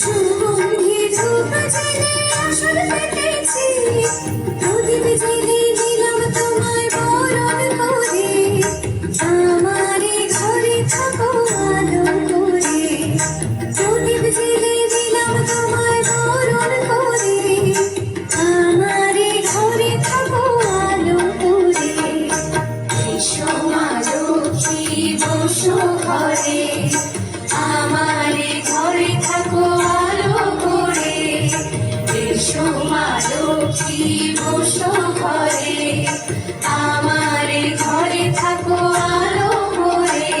সুগন্ধি ধূপ জেলে আসল পেতেছি। থাকো আলো করে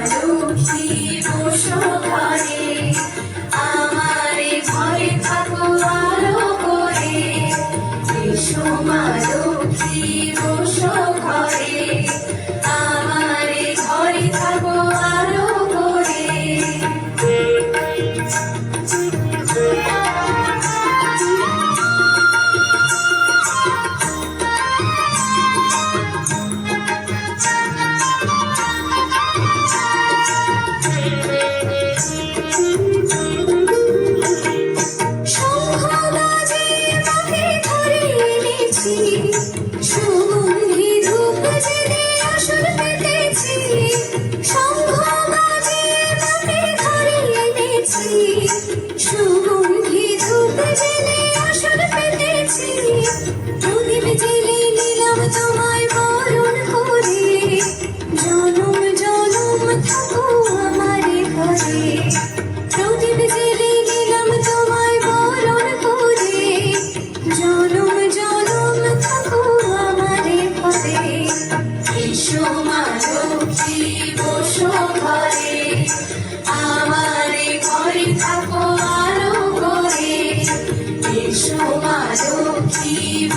Hallelujah. true. তোমার জীব